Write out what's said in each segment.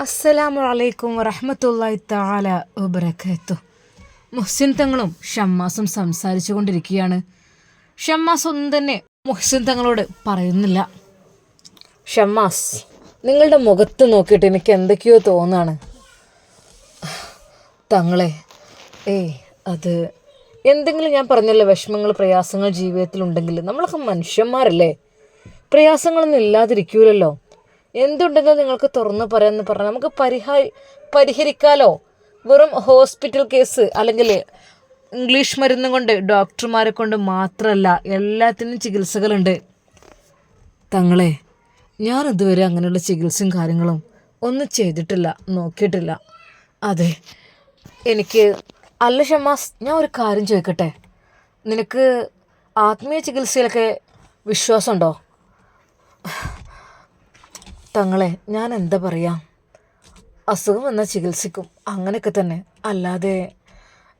അസ്സലാമു അലൈക്കും വറഹമത്തല്ലായി താല വബറകാത്തു. മുഹ്സിൻ തങ്ങളും ഷമ്മാസും സംസാരിച്ചു കൊണ്ടിരിക്കുകയാണ്. ഷമ്മാസ് ഒന്നും തന്നെ മുഹ്സിൻ തങ്ങളോട് പറയുന്നില്ല. ഷമ്മാസ് നിങ്ങളുടെ മുഖത്ത് നോക്കിയിട്ട് എനിക്ക് എന്തൊക്കെയോ തോന്നാണ്. തങ്ങളെ ഏയ് അത് എന്തെങ്കിലും ഞാൻ പറഞ്ഞല്ലോ വിഷമങ്ങൾ പ്രയാസങ്ങൾ ജീവിതത്തിലുണ്ടെങ്കിൽ. നമ്മളൊക്കെ മനുഷ്യന്മാരല്ലേ? പ്രയാസങ്ങളൊന്നും ഇല്ലാതിരിക്കൂലല്ലോ. എന്തുണ്ടെങ്കിലും നിങ്ങൾക്ക് തുറന്നു പറയാമെന്ന് പറഞ്ഞാൽ നമുക്ക് പരിഹാര പരിഹരിക്കാലോ? വെറും ഹോസ്പിറ്റൽ കേസ് അല്ലെങ്കിൽ ഇംഗ്ലീഷ് മരുന്ന് കൊണ്ട് ഡോക്ടർമാരെ കൊണ്ട് മാത്രമല്ല എല്ലാത്തിനും ചികിത്സകളുണ്ട്. തങ്ങളെ ഞാൻ ഇതുവരെ അങ്ങനെയുള്ള ചികിത്സയും കാര്യങ്ങളും ഒന്നും ചെയ്തിട്ടില്ല നോക്കിയിട്ടില്ല. അതെ എനിക്ക് അല്ല ഷമാസ് ഞാൻ ഒരു കാര്യം ചോദിക്കട്ടെ? നിനക്ക് ആത്മീയ ചികിത്സയിലൊക്കെ വിശ്വാസമുണ്ടോ? തങ്ങളെ ഞാൻ എന്താ പറയുക അസുഖം വന്നാൽ ചികിത്സിക്കും. അങ്ങനെയൊക്കെ തന്നെ. അല്ലാതെ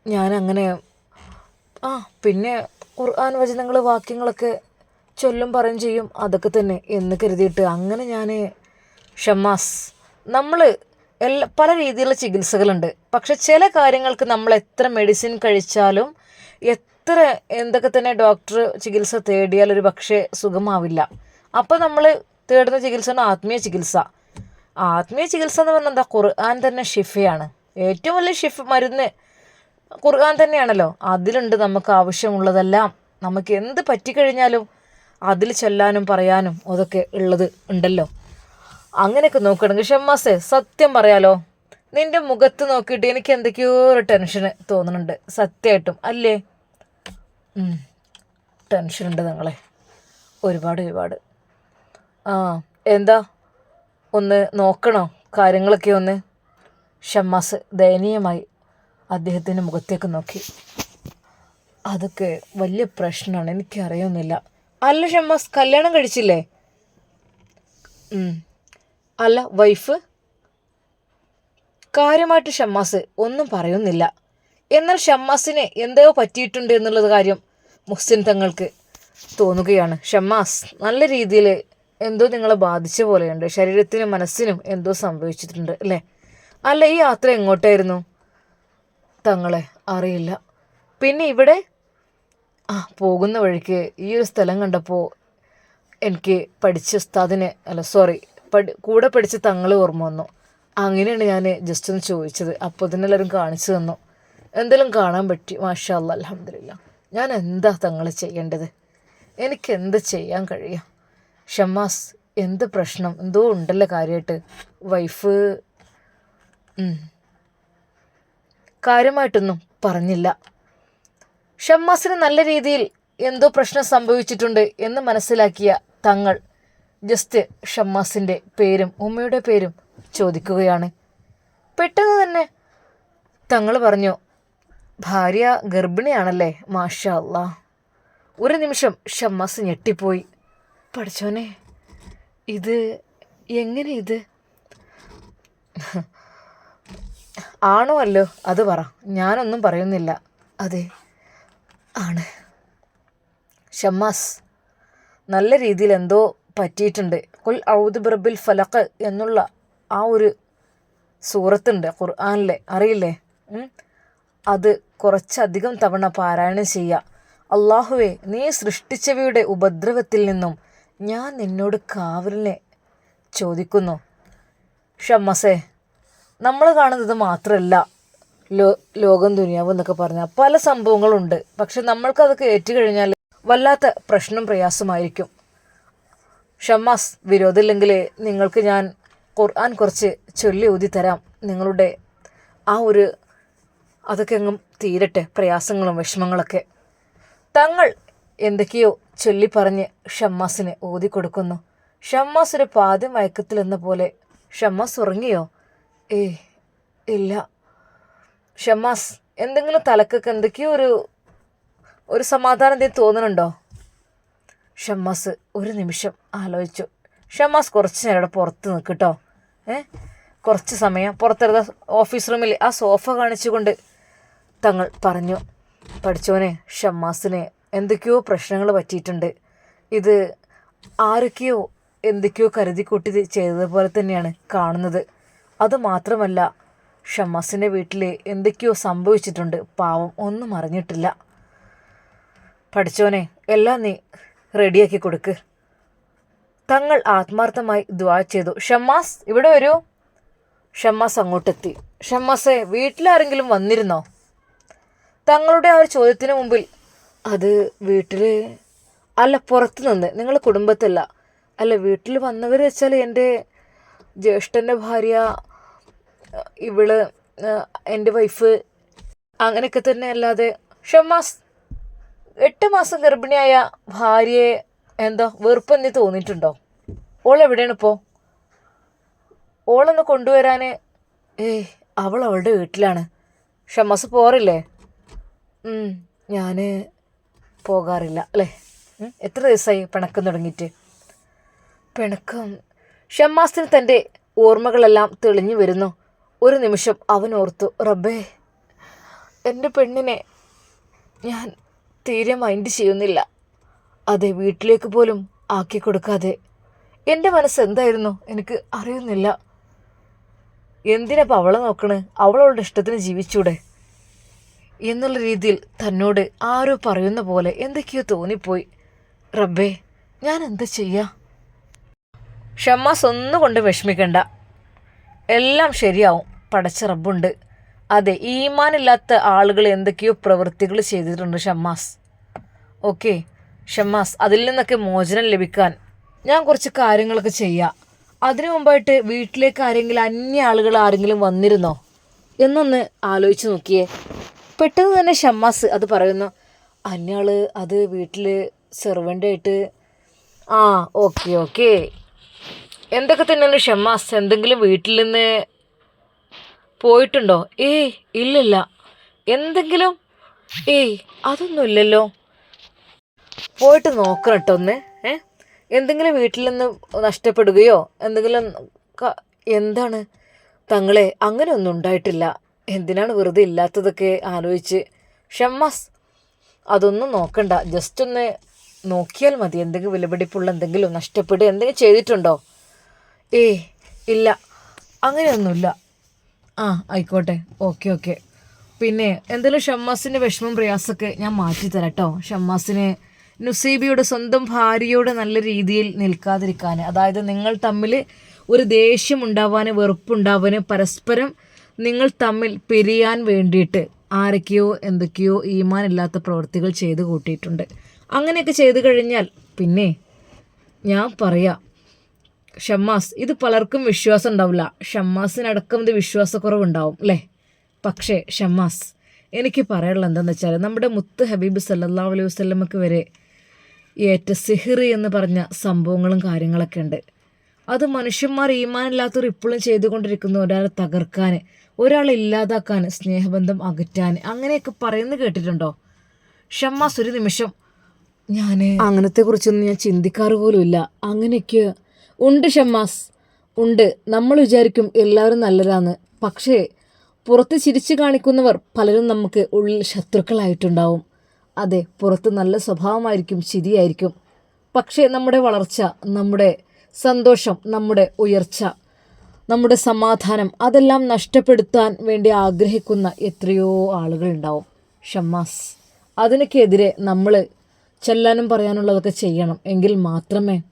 ഞാൻ അങ്ങനെ ആ പിന്നെ ഖുർആൻ വചനങ്ങൾ വാക്യങ്ങളൊക്കെ ചൊല്ലും പറയും ചെയ്യും. അതൊക്കെ തന്നെ എന്ന് കരുതിയിട്ട് അങ്ങനെ ഞാൻ ഷമാസ്. നമ്മൾ എല്ലാ പല രീതിയിലുള്ള ചികിത്സകളുണ്ട്. പക്ഷെ ചില കാര്യങ്ങൾക്ക് നമ്മൾ എത്ര മെഡിസിൻ കഴിച്ചാലും എത്ര എന്തൊക്കെ തന്നെ ഡോക്ടർ ചികിത്സ തേടിയാൽ ഒരു പക്ഷേ സുഖമാവില്ല. അപ്പോൾ നമ്മൾ തേടുന്ന ചികിത്സയാണ് ആത്മീയ ചികിത്സ. ആത്മീയ ചികിത്സ എന്ന് പറഞ്ഞാൽ എന്താ? ഖുർആൻ തന്നെ ഷിഫയാണ്. ഏറ്റവും വലിയ ഷിഫ് മരുന്ന് ഖുർആൻ തന്നെയാണല്ലോ. അതിലുണ്ട് നമുക്ക് ആവശ്യമുള്ളതെല്ലാം. നമുക്ക് എന്ത് പറ്റിക്കഴിഞ്ഞാലും അതിൽ ചെല്ലാനും പറയാനും അതൊക്കെ ഉള്ളത് ഉണ്ടല്ലോ. അങ്ങനെയൊക്കെ നോക്കുകയാണെങ്കിൽ ഷമ്മാസേ സത്യം പറയാലോ. നിന്റെ മുഖത്ത് നോക്കിയിട്ട് എനിക്ക് എന്തൊക്കെയോ ഒരു ടെൻഷന് തോന്നുന്നുണ്ട്. സത്യമായിട്ടും. അല്ലേ? ടെൻഷനുണ്ട് നിങ്ങളെ. ഒരുപാട് ഒരുപാട്. ആ എന്താ? ഒന്ന് നോക്കണോ? കാര്യങ്ങളൊക്കെ ഒന്ന്? ഷമ്മാസ് ദയനീയമായി അദ്ദേഹത്തിന്റെ മുഖത്തേക്ക് നോക്കി. അതൊക്കെ വലിയ പ്രശ്നമാണ്. എനിക്കറിയുന്നില്ല. അല്ല ഷമ്മാസ് കല്യാണം കഴിച്ചില്ലേ. അല്ല വൈഫ്? കാര്യമായിട്ട് ഷമ്മാസ് ഒന്നും പറയുന്നില്ല. എന്നാൽ ഷമ്മാസിനെ എന്തോ പറ്റിയിട്ടുണ്ട് എന്നുള്ളത് കാര്യം മുഹ്സിൻ തങ്ങൾക്ക് തോന്നുകയാണ്. ഷമ്മാസ് നല്ല രീതിയിൽ എന്തോ നിങ്ങളെ ബാധിച്ച പോലെയുണ്ട്. ശരീരത്തിനും മനസ്സിനും എന്തോ സംഭവിച്ചിട്ടുണ്ട് അല്ലേ? അല്ല ഈ യാത്ര എങ്ങോട്ടായിരുന്നു? തങ്ങളെ അറിയില്ല. പിന്നെ ഇവിടെ ആ പോകുന്ന വഴിക്ക് ഈ ഒരു സ്ഥലം കണ്ടപ്പോൾ എനിക്ക് പഠിച്ച ഉസ്താദിനെ അല്ല സോറി പഠി കൂടെ പഠിച്ച തങ്ങൾ ഓർമ്മ വന്നു. അങ്ങനെയാണ് ഞാൻ ജസ്റ്റ് ഒന്ന് ചോദിച്ചത്. അപ്പോൾ തന്നെ എല്ലാവരും കാണിച്ചു തന്നു. എന്തെങ്കിലും കാണാൻ പറ്റി? മാഷാ അല്ല അലഹമില്ല ഞാൻ എന്താ തങ്ങൾ ചെയ്യേണ്ടത്? എനിക്ക് എന്ത് ചെയ്യാൻ കഴിയും? ഷമ്മാസ് എന്ത് പ്രശ്നം? എന്തോ ഉണ്ടല്ലോ കാര്യമായിട്ട് വൈഫ്. കാര്യമായിട്ടൊന്നും പറഞ്ഞില്ല. ഷമ്മാസിന് നല്ല രീതിയിൽ എന്തോ പ്രശ്നം സംഭവിച്ചിട്ടുണ്ട് എന്ന് മനസ്സിലാക്കിയ തങ്ങൾ ജസ്റ്റ് ഷമ്മാസിന്റെ പേരും ഉമ്മയുടെ പേരും ചോദിക്കുകയാണ്. പെട്ടെന്ന് തന്നെ തങ്ങൾ പറഞ്ഞു ഭാര്യ ഗർഭിണിയാണല്ലേ മാഷ അല്ലാ ഒരു നിമിഷം ഷമ്മാസ് ഞെട്ടിപ്പോയി. പഠിച്ചോനെ ഇത് എങ്ങനെ ഇത്? ആണോ അല്ലോ അത് പറ. ഞാനൊന്നും പറയുന്നില്ല. അതെ ആണ്. ഷമ്മാസ് നല്ല രീതിയിൽ എന്തോ പറ്റിയിട്ടുണ്ട്. കുൽ ഔദ് ബിറബിൽ ഫലക്ക് എന്നുള്ള ആ ഒരു സൂറത്തുണ്ട് ഖുർആാനിലെ. അറിയില്ലേ? അത് കുറച്ചധികം തവണ പാരായണം ചെയ്യുക. അള്ളാഹുവെ നീ സൃഷ്ടിച്ചവയുടെ ഉപദ്രവത്തിൽ നിന്നും ഞാൻ നിന്നോട് കാവലിനെ ചോദിക്കുന്നു. ഷമ്മസേ നമ്മൾ കാണുന്നത് മാത്രമല്ല ലോ ലോകം ദുനിയാവ് എന്നൊക്കെ പറഞ്ഞാൽ പല സംഭവങ്ങളുണ്ട്. പക്ഷെ നമ്മൾക്കതൊക്കെ ഏറ്റുകഴിഞ്ഞാൽ വല്ലാത്ത പ്രശ്നം പ്രയാസമായിരിക്കും. ഷമ്മാസ് വിരോധമില്ലെങ്കിൽ നിങ്ങൾക്ക് ഞാൻ ഖുർആൻ കുറച്ച് ചൊല്ലി ഊതി തരാം. നിങ്ങളുടെ ആ ഒരു അതൊക്കെ അങ്ങും തീരട്ടെ പ്രയാസങ്ങളും വിഷമങ്ങളൊക്കെ. തങ്ങൾ എന്തൊക്കെയോ ചൊല്ലി പറഞ്ഞ് ഷമ്മാസിന് ഊതിക്കൊടുക്കുന്നു ഷമ്മാസ് ഒരു പാതി മയക്കത്തിലെന്ന പോലെ. ഷമ്മാസ് ഉറങ്ങിയോ? ഏ ഇല്ല. ഷമ്മാസ് എന്തെങ്കിലും തലക്കൊക്കെ എന്തൊക്കെയോ ഒരു ഒരു സമാധാനം എന്തെങ്കിലും തോന്നുന്നുണ്ടോ? ഷമ്മാസ് ഒരു നിമിഷം ആലോചിച്ചു. ഷമ്മാസ് കുറച്ച് നേരം അവിടെ പുറത്ത് നിൽക്കട്ടോ ഏ കുറച്ച് സമയം പുറത്തെടുത്ത ഓഫീസ് റൂമിൽ ആ സോഫ കാണിച്ചുകൊണ്ട് തങ്ങൾ പറഞ്ഞു പഠിച്ചോനെ ഷമ്മാസിന് എന്തൊക്കെയോ പ്രശ്നങ്ങൾ പറ്റിയിട്ടുണ്ട്. ഇത് ആരൊക്കെയോ എന്തൊക്കെയോ കരുതിക്കൂട്ടി ചെയ്തതുപോലെ തന്നെയാണ് കാണുന്നത്. അതുമാത്രമല്ല ഷമ്മാസിന്റെ വീട്ടിൽ എന്തൊക്കെയോ സംഭവിച്ചിട്ടുണ്ട്. പാവം ഒന്നും അറിഞ്ഞിട്ടില്ല. പഠിച്ചോനെ എല്ലാം നീ റെഡിയാക്കി കൊടുക്ക്. തങ്ങൾ ആത്മാർത്ഥമായി ദ്വാ ചെയ്തു. ഷമ്മാസ് ഇവിടെ വരൂ. ഷമ്മാസ് അങ്ങോട്ടെത്തി. ഷമ്മാസെ വീട്ടിലാരെങ്കിലും വന്നിരുന്നോ? തങ്ങളുടെ ആ ഒരു ചോദ്യത്തിന് മുമ്പിൽ അത് വീട്ടിൽ അല്ല പുറത്ത് നിന്ന് നിങ്ങൾ കുടുംബത്തല്ല. അല്ല വീട്ടിൽ വന്നവർ വെച്ചാൽ എന്റെ ജ്യേഷ്ഠന്റെ ഭാര്യ ഇവൾ എന്റെ വൈഫ് അങ്ങനെയൊക്കെ തന്നെ അല്ലാതെ ഷമാസ് എട്ട് മാസം ഗർഭിണിയായ ഭാര്യയെ എന്താ വെറുപ്പെന്നി തോന്നിയിട്ടുണ്ടോ? ഓൾ എവിടെയാണ് ഇപ്പോൾ ഓളൊന്ന് കൊണ്ടുവരാൻ ഏയ് അവൾ അവളുടെ വീട്ടിലാണ്. ഷമാസ് പോറില്ലേ ഞാൻ പോകാറില്ല അല്ലേ? എത്ര ദിവസമായി പിണക്കം തുടങ്ങിയിട്ട്? പിണക്കം. ഷമ്മാസിന് തന്റെ ഓർമ്മകളെല്ലാം തെളിഞ്ഞു വരുന്നു. ഒരു നിമിഷം അവൻ ഓർത്തു റബ്ബേ എന്റെ പെണ്ണിനെ ഞാൻ തീരെ മൈൻഡ് ചെയ്യുന്നില്ല. അതെ വീട്ടിലേക്ക് പോലും ആക്കി കൊടുക്കാതെ. എന്റെ മനസ്സ് എന്തായിരുന്നു? എനിക്ക് അറിയുന്നില്ല. എന്തിനപ്പം അവളെ നോക്കണ്? അവളവളുടെ ഇഷ്ടത്തിന് ജീവിച്ചൂടെ? എന്നുള്ള രീതിയിൽ തന്നോട് ആരോ പറയുന്ന പോലെ എന്തൊക്കെയോ തോന്നിപ്പോയി. റബ്ബേ ഞാൻ എന്ത് ചെയ്യാ? ഷമ്മാസ് ഒന്നുകൊണ്ട് വിഷമിക്കണ്ട. എല്ലാം ശരിയാവും. പടച്ച റബ്ബുണ്ട്. അതെ ഈമാനില്ലാത്ത ആളുകൾ എന്തൊക്കെയോ പ്രവൃത്തികൾ ചെയ്തിട്ടുണ്ട് ഷമ്മാസ്. ഓക്കെ ഷമ്മാസ് അതിൽ നിന്നൊക്കെ മോചനം ലഭിക്കാൻ ഞാൻ കുറച്ച് കാര്യങ്ങളൊക്കെ ചെയ്യാം. അതിനു മുമ്പായിട്ട് വീട്ടിലേക്ക് ആരെങ്കിലും അന്യ ആളുകൾ ആരെങ്കിലും വന്നിരുന്നോ? എന്നൊന്ന് ആലോചിച്ച് നോക്കിയേ. പെട്ടെന്ന് തന്നെ ഷമ്മാസ് അത് പറയുന്നു അന്യാൾ അത് വീട്ടിൽ സെർവന്റായിട്ട് ആ ഓക്കെ ഓക്കെ എന്തൊക്കെ തന്നെയാണ് ഷമ്മാസ്? എന്തെങ്കിലും വീട്ടിൽ നിന്ന് പോയിട്ടുണ്ടോ? ഏയ് ഇല്ലല്ല. എന്തെങ്കിലും? ഏയ് അതൊന്നുമില്ലല്ലോ പോയിട്ട് നോക്കണം കേട്ടോ ഒന്ന് ഏ? എന്തെങ്കിലും വീട്ടിൽ നിന്ന് നഷ്ടപ്പെടുകയോ എന്തെങ്കിലും എന്താണ്? തങ്ങളെ അങ്ങനെ ഒന്നും ഉണ്ടായിട്ടില്ല. എന്തിനാണ് വെറുതെ ഇല്ലാത്തതൊക്കെ ആലോചിച്ച്? ഷമ്മാസ് അതൊന്നും നോക്കണ്ട. ജസ്റ്റ് ഒന്ന് നോക്കിയാൽ മതി. എന്തെങ്കിലും വിലപിടിപ്പുള്ള എന്തെങ്കിലും നഷ്ടപ്പെടുക എന്തെങ്കിലും ചെയ്തിട്ടുണ്ടോ? ഏ ഇല്ല. അങ്ങനെയൊന്നുമില്ല. ആ ആയിക്കോട്ടെ. Okay okay. പിന്നെ എന്തെങ്കിലും ഷമ്മാസിന്റെ വിഷമം പ്രയാസമൊക്കെ ഞാൻ മാറ്റിത്തരാം കേട്ടോ ഷമ്മാസിന് നുസീബിയുടെ സ്വന്തം ഭാര്യയോട് നല്ല രീതിയിൽ നിൽക്കാതിരിക്കാൻ. അതായത് നിങ്ങൾ തമ്മിൽ ഒരു ദേഷ്യം ഉണ്ടാവാൻ വെറുപ്പുണ്ടാവാൻ പരസ്പരം നിങ്ങൾ തമ്മിൽ പിരിയാൻ വേണ്ടിയിട്ട് ആരൊക്കെയോ എന്തൊക്കെയോ ഈമാനില്ലാത്ത പ്രവൃത്തികൾ ചെയ്തു കൂട്ടിയിട്ടുണ്ട്. അങ്ങനെയൊക്കെ ചെയ്തു കഴിഞ്ഞാൽ പിന്നെ ഞാൻ പറയാം ഷമ്മാസ് ഇത് പലർക്കും വിശ്വാസം ഉണ്ടാവില്ല. ഷമ്മാസിനടക്കം ഇത് വിശ്വാസക്കുറവുണ്ടാവും അല്ലേ? പക്ഷേ ഷമ്മാസ് എനിക്ക് പറയാനുള്ളത് എന്താണെന്ന് വെച്ചാൽ നമ്മുടെ മുത്ത് ഹബീബ് സല്ലാ അലൈഹി വസ്ലമക്ക് വരെ ഏറ്റ സിഹിർ എന്ന് പറഞ്ഞ സംഭവങ്ങളും കാര്യങ്ങളൊക്കെ ഉണ്ട്. അത് മനുഷ്യന്മാർ ഈമാനില്ലാത്തവർ ഇപ്പോഴും ചെയ്തുകൊണ്ടിരിക്കുന്ന ഒരാളെ തകർക്കാൻ. ഒരാളെ ഇല്ലാതാക്കാൻ സ്നേഹബന്ധം അകറ്റാൻ അങ്ങനെയൊക്കെ പറയുന്നു കേട്ടിട്ടുണ്ടോ? ഷമ്മാസ് ഒരു നിമിഷം. ഞാൻ അങ്ങനത്തെ കുറിച്ചൊന്നും ഞാൻ ചിന്തിക്കാറ് പോലുമില്ല. അങ്ങനെയൊക്കെ ഉണ്ട് ഷമ്മാസ്. ഉണ്ട്. നമ്മൾ വിചാരിക്കും എല്ലാവരും നല്ലതാണ് പക്ഷേ പുറത്ത് ചിരിച്ചു കാണിക്കുന്നവർ പലരും നമുക്ക് ഉള്ളിൽ ശത്രുക്കളായിട്ടുണ്ടാവും. അതെ പുറത്ത് നല്ല സ്വഭാവമായിരിക്കും ശരിയായിരിക്കും പക്ഷേ നമ്മുടെ വളർച്ച നമ്മുടെ സന്തോഷം നമ്മുടെ ഉയർച്ച നമ്മുടെ സമാധാനം അതെല്ലാം നഷ്ടപ്പെടുത്താൻ വേണ്ടി ആഗ്രഹിക്കുന്ന എത്രയോ ആളുകളുണ്ടാവും. ഷമ്മാസ് അതിനൊക്കെതിരെ നമ്മൾ ചെല്ലാനും പറയാനുള്ളതൊക്കെ ചെയ്യണം. എങ്കിൽ മാത്രമേ